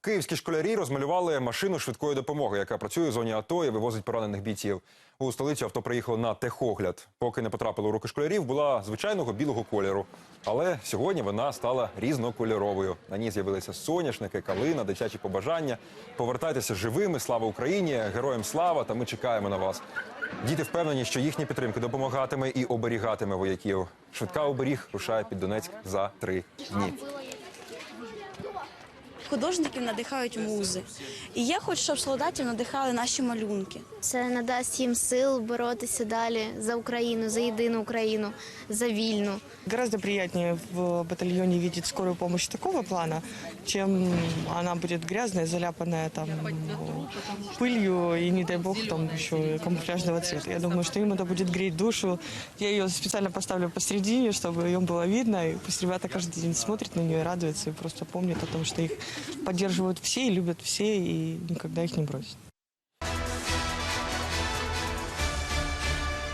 Київські школярі розмалювали машину швидкої допомоги, яка працює в зоні АТО і вивозить поранених бійців. У столицю авто приїхало на техогляд. Поки не потрапило у руки школярів, була звичайного білого кольору. Але сьогодні вона стала різнокольоровою. На ній з'явилися соняшники, калина, дитячі побажання. Повертайтеся живими, слава Україні, героям слава! Та ми чекаємо на вас. Діти впевнені, що їхня підтримка допомагатиме і оберігатиме вояків. Швидка оберіг рушає під Донецьк за три дні Художників надихають музи. І я хочу, щоб солдатів надихали наші малюнки. Це надасть їм сил боротися далі за Україну, за єдину Україну, за вільну. Гораздо приятнее в батальоне видеть скорую помощь такого плана, чем она будет грязная, заляпанная там пылью и, не дай бог, там еще камуфляжного цвета. Я думаю, что им это будет греть душу. Я ее специально поставлю посередине, чтобы ее было видно. И пусть ребята каждый день смотрят на нее и радуются, и просто помнят о том, что их поддерживают все и любят все, и никогда их не бросят.